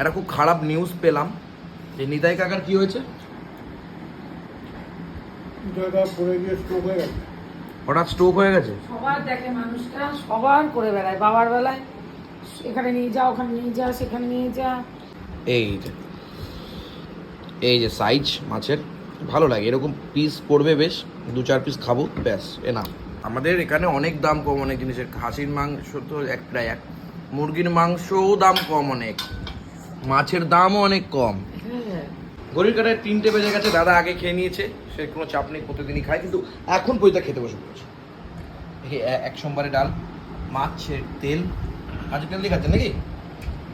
একটা খুব খারাপ নিউজ পেলাম। যে নিতাই কাকার কি হয়েছে? হয়ে হঠাৎ স্ট্রোক হয়ে গেছে? সবার দেখে মানুষটা সবার করে বেড়ায় বাবার বেলায়। এখানে নিয়ে যা ওখানে নিয়ে যা সেখানে নিয়ে যা। এই যে এই যে সাইজ মাছের ভালো লাগে এরকম পিস পড়বে বেশ দু চার পিস খাব ব্যাস এ না আমাদের এখানে অনেক দাম কম অনেক জিনিসের খাসির মাংস তো এক প্রায় এক মুরগির মাংসও দাম কম অনেক। মাছের দামও অনেক কম। হ্যাঁ। ঘড়ির কাটায় তিনটে বেজে গেছে দাদা আগে খেয়ে নিয়েছে সে কোনো চাপ নেই প্রতিদিনই খায় কিন্তু এখন পয়সা খেতে বসে পড়েছে। এক সোমবারে ডাল মাছের তেল মাছের তেল দিয়ে খাচ্ছেন নাকি?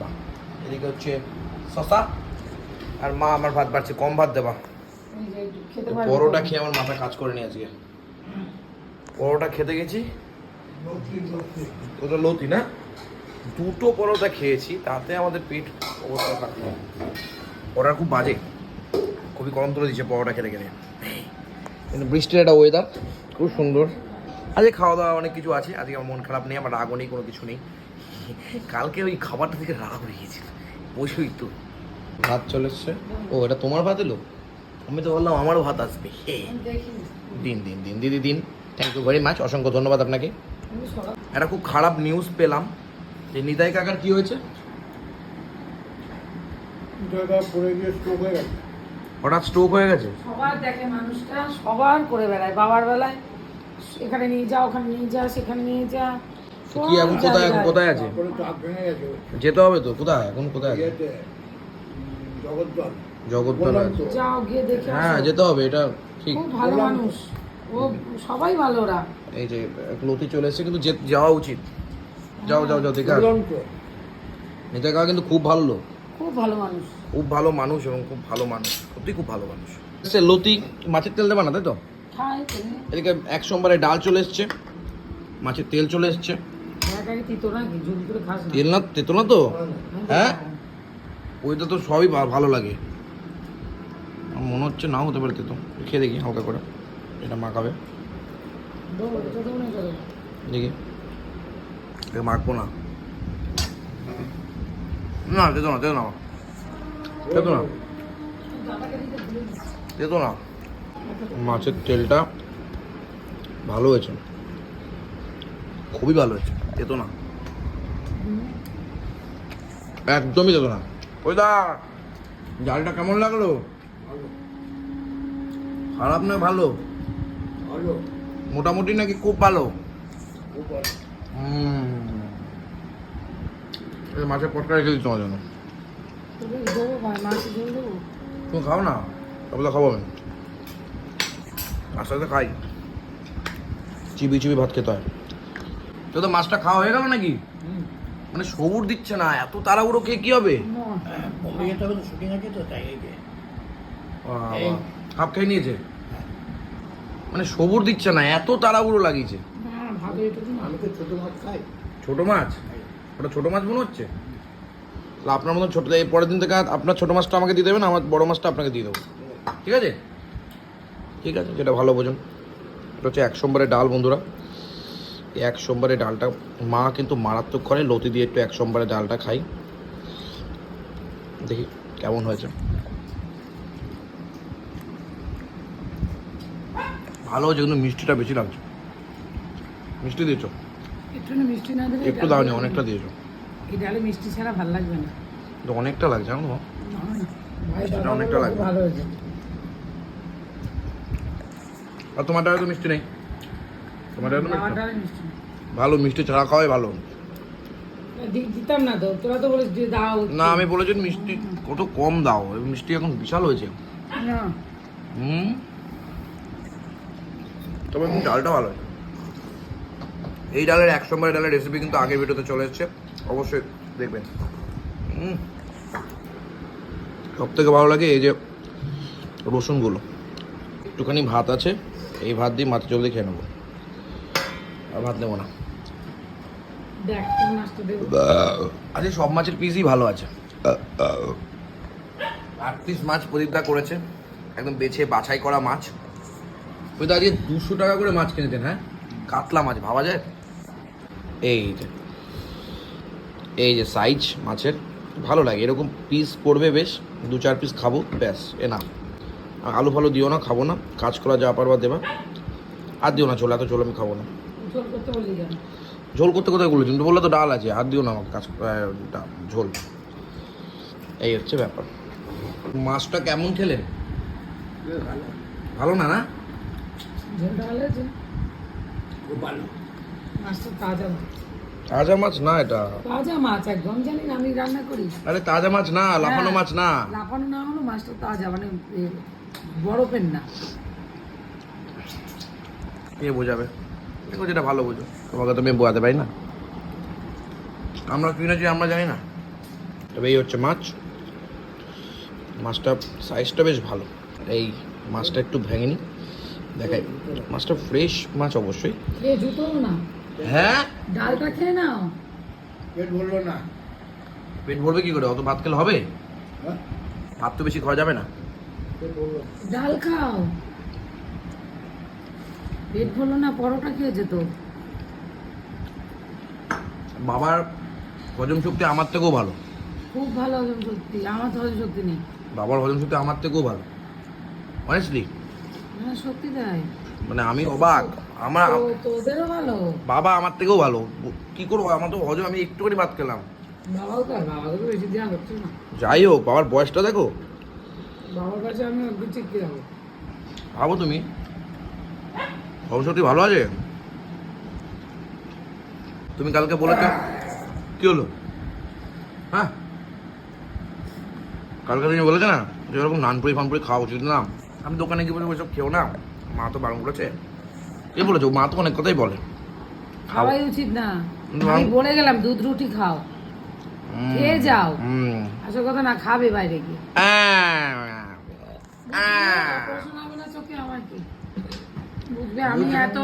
বাহ এদিকে হচ্ছে শশা আর মা আমার ভাত বাড়ছে কম ভাত দেবা। পরোটা খেয়ে আমার মাথা কাজ করে নিয়ে আজকে পরোটা খেতে গেছি। ওটা লতি না? দুটো পরোটা খেয়েছি তাতে আমাদের পেট অবস্থা ওরা খুব বাজে। খুবই কম তুলে দিচ্ছে পরোটা খেতে গেলে কিন্তু বৃষ্টির একটা ওয়েদার খুব সুন্দর। আজকে খাওয়া দাওয়া অনেক কিছু আছে আজকে আমার মন খারাপ নেই আমার রাগও নেই কোনো কিছু নেই। কালকে ওই খাবারটা থেকে রাগ হয়ে গিয়েছিল। বসেই তো। ভাত চলে এসছে। ও এটা তোমার ভাত এলো? আমি তো বললাম আমারও ভাত আসবে। দিন দিন দিন দিদি দিন। থ্যাংক ইউ ভেরি মাচ অসংখ্য ধন্যবাদ আপনাকে। একটা খুব খারাপ নিউজ পেলাম। যে নিতাই কাকার কি হয়েছে? হয়ে হঠাৎ স্ট্রোক হয়ে গেছে? সবার দেখে মানুষটা সবার করে বেড়ায় বাবার বেলায়। এখানে নিয়ে যা ওখানে নিয়ে যা সেখানে নিয়ে যা। কি এখন কোথায় এখন কোথায় আছে? যেতে হবে তো কোথায়? এখন কোথায় আছে? জগৎতলা। যাও গিয়ে দেখে হ্যাঁ যেতে হবে এটা ঠিক। খুব ভালো মানুষ। ও সবাই ভালো ওরা। এই যে লতি চলে এসেছে কিন্তু যে- যাওয়া উচিত। যাও যাও যাও দেখে। নিতাই কাকা কিন্তু খুব ভালো লোক। খুব ভালো মানুষ। খুব ভালো মানুষ এবং খুব ভালো মানুষ। সত্যি খুব ভালো মানুষ। সে লতি মাছের তেল দেবা না তাই তো? এদিকে এক সোমবারে ডাল চলে এসছে। মাছের তেল চলে এসছে। তেল না তেতো না তো? হ্যাঁ ওইটা তো সবই ভালো লাগে। মনে হচ্ছে নাও হতে পারে তেতো। খেয়ে দেখি হালকা করে। এটা মাখাবে। দেখি। মাখবো না। না তেতো না তেতো না। তেতো না। তেতো না। মাছের তেলটা ভালো হয়েছে। খুবই ভালো হয়েছে। তেতো না। একদমই তেতো না। ওই দা জালটা কেমন লাগল? খারাপ না ভালো। মোটামুটি নাকি খুব ভালো। খুব ভালো। মাছের পটকা রেখে দিচ্ছি তোমার জন্য। তুমি খাও না? তবে তো খাব আমি। আস্তে আস্তে খাই। চিবি চিবি ভাত খেতে হয়। তো তো মাছটা খাওয়া হয়ে গেল নাকি? মানে সবুর দিচ্ছে না এত তাড়াহুড়ো খেয়ে কি হবে? হাফ খেয়ে নিয়েছে? মানে সবুর দিচ্ছে না এত তাড়াহুড়ো লাগিয়েছে। আমি তো ছোট মাছ খাই। ছোট মাছ? ওটা ছোট মাছ মনে হচ্ছে? আপনার মতন ছোট এই পরের দিন থেকে আপনার ছোট মাছটা আমাকে দিয়ে দেবেন, আমার বড় মাছটা আপনাকে দিয়ে দেবো। ঠিক আছে? ঠিক আছে, যেটা ভালো বোঝেন। এটা হচ্ছে এক সোমবারের ডাল, বন্ধুরা। এক সোমবারের ডালটা মা কিন্তু মারাত্মক করে, লতি দিয়ে একটু এক সোমবারের ডালটা খাই। দেখি কেমন হয়েছে। ভালো হয়েছে, কিন্তু মিষ্টিটা বেশি লাগছে। মিষ্টি দিয়েছ? একটু না মিষ্টি না দিলে একটু দাওনি অনেকটা দিয়েছ। এই ডালে মিষ্টি ছাড়া ভালো লাগবে না। কিন্তু অনেকটা লাগছে জানো তো? মিষ্টিটা অনেকটা লাগবে। ভালো হয়েছে। আর তোমার ডালে তো মিষ্টি নেই। তোমার ডালে মিষ্টি। ভালো মিষ্টি ছাড়া খাওয়াই ভালো। দিতাম না তো তোরা তো বলিস দাও না আমি বলেছি মিষ্টি কত কম দাও মিষ্টি এখন বিশাল হয়েছে। না। হুম? তবে ডালটা ভালো হয়েছে। এই ডালের এক সময় ডালের রেসিপি কিন্তু আগের ভিডিওতে চলে এসছে। অবশ্যই দেখবেন। সব থেকে ভালো লাগে এই যে রসুনগুলো। একটুখানি ভাত আছে এই ভাত দিয়ে মাথা জলদি খেয়ে নেব। আর ভাত নেব না। আজকে সব মাছের পিসই ভালো আছে। আট পিস মাছ প্রদীপদা করেছে একদম বেছে বাছাই করা মাছ। ওই আজকে দুশো টাকা করে মাছ কিনেছেন হ্যাঁ? কাতলা মাছ ভাবা যায়? এই যে এই যে সাইজ মাছের ভালো লাগে এরকম পিস পড়বে বেশ দু চার পিস খাব ব্যাস এ না আলু ফালু দিও না খাব না কাজ করা যা পারবা দেবা। আর দিও না চলে এত চলে আমি খাব না। ঝোল করতে ঝোল কোথায় বলেছি? কিন্তু তো বললে তো ডাল আছে আর দিও না আমাকে কাজ ঝোল। এই হচ্ছে ব্যাপার। মাছটা কেমন খেলেন ভালো। ভালো না না? ভালো। মাছটা তাজা মাছ। তাজা মাছ না এটা? তাজা মাছ একদম জানি না আমি রান্না করি। আরে তাজা মাছ না লাফানো হ্যাঁ, মাছ না। লাফানো না হলো মাছটা তাজা মানে বরফের না। কে বোঝাবে? দেখো যেটা ভালো বোঝো। তোমাকে তো আমি বোঝাতে পারি না। আমরা কিনেছি আমরা জানি না। তবে এই হচ্ছে মাছ। মাছটা সাইজটা বেশ ভালো। এই মাছটা একটু ভেঙে নি। দেখাই। মাছটা ফ্রেশ মাছ অবশ্যই। না। হ্যাঁ? ডালটা খেয়ে নাও। পেট ভরলো না। পেট ভরবে কি করে? অত ভাত খেলে হবে? হ্যাঁ? ভাত তো বেশি খাওয়া যাবে না। ডাল খাও। পেট ভরলো না পরোটা খেয়েছে তো। বাবার হজম শক্তি আমার থেকেও ভালো। খুব ভালো হজম শক্তি আমার তো হজম শক্তি নেই। বাবার হজম শক্তি আমার থেকেও ভালো। অনেস্টলি হ্যাঁ সত্যি তাই মানে আমি অবাক। আমার তোদেরও ভালো? বাবা আমার থেকেও ভালো। কি করব? আমার তো হজম আমি একটুখানি ভাত খেলাম। যাই হোক বাবার বয়সটা দেখো। বাবার কাছে আমি ভাবো তুমি। শক্তি ভালো আছে? তুমি কালকে বলেছ কি হলো? হ্যাঁ? কালকে তুমি বলেছে না যে এরকম নানপুরি ফানপুরি খাওয়া উচিত না। আমি দোকানে গিয়ে বলে ওইসব খেও না। মা তো বারণ করেছে। কে বলেছ? মা তো অনেক কথাই বলে। খাওয়াই উচিত না। আমি বলে গেলাম দুধ রুটি খাও। খেয়ে যাও। আসল কথা না খাবে বাইরে গিয়ে। কি? বুঝবে আমি এত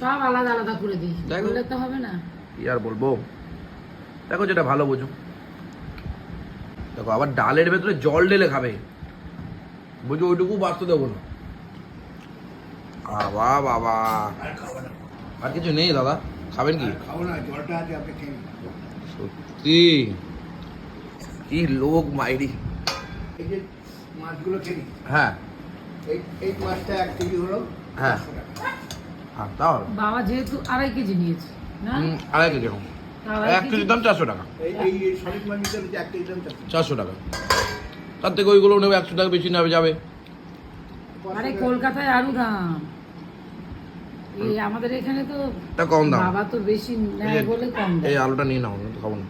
সব আলাদা আলাদা করে দিই। দেখো। বললে তো হবে না। কি আর বলব? দেখো যেটা ভালো বোঝো। দেখো আবার ডালের ভেতরে জল ঢেলে খাবে। বুঝো ওইটুকু বাঁচতে দেবো না। বাবা বাবা। আর খাব আর কিছু নেই দাদা খাবেন কি। সত্যি। কি লোক মাইরি। মাছগুলো। হ্যাঁ। এই এই মাছটা এক কেজি হলো হ্যাঁ। পাঁচশো তাহলে বাবা যেহেতু আড়াই কেজি? নিয়েছে না আড়াই কেজি এক কেজির দাম চারশো টাকা। চারশো টাকা। তার থেকে ওইগুলো নেবে একশো টাকা বেশি নেবে যাবে। আরে কলকাতায় আরও দাম। এই আমাদের এখানে তো তা কম দাম। বাবা তো বেশি নেয় বলে কম এই আলুটা নিয়ে নাও তো খাব না।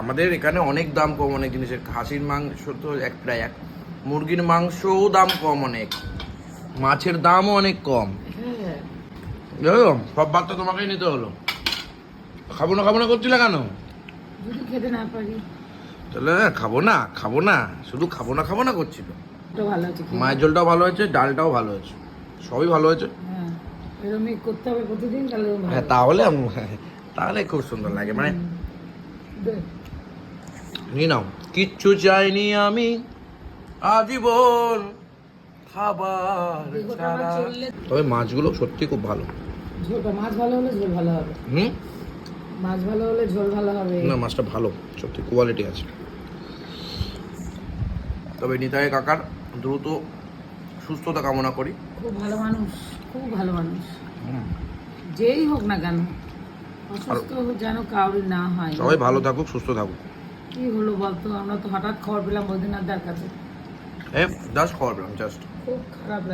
আমাদের এখানে অনেক দাম কম অনেক জিনিসের। খাসির মাংস তো এক প্রায় এক মুরগির মাংসও দাম কম অনেক। মাছের দামও অনেক কম। সব ভাত তো তোমাকেই নিতে হলো। খাব না খাব না করছিলে কেন? খেতে না পারি। তাহলে খাব না খাব না। শুধু খাব না খাব না করছিল। তো ভালো আছে মায়ের জলটাও ভালো হয়েছে ডালটাও ভালো হয়েছে সবই ভালো হয়েছে। হ্যাঁ এরকমই করতে হবে প্রতিদিন তাহলে হ্যাঁ তাহলে তাহলে খুব সুন্দর লাগে। মানে দে। নিয়ে নাও। কিচ্ছু চাইনি আমি আজীবন খাবার ছাড়া। তবে মাছগুলো সত্যি খুব ভালো। ঝোলটা মাছ ভালো হলে ঝোল ভালো হবে। হুম? মাছ ভালো হলে ঝোল ভালো হবে। না মাছটা ভালো সত্যি কোয়ালিটি আছে। তবে নিতাই কাকার দ্রুত সুস্থতা কামনা করি। খুব ভালো মানুষ খুব ভালো মানুষ। যেই হোক না কেন অসুস্থ যেন কাউরি না হয়। সবাই ভালো থাকুক সুস্থ থাকুক। কি হলো বলতো আমরা তো হঠাৎ খবর পেলাম বৈদ্যনাথ দার কাছে। হ্যাঁ জাস্ট খবর পেলাম জাস্ট খুব খারাপ লাগে।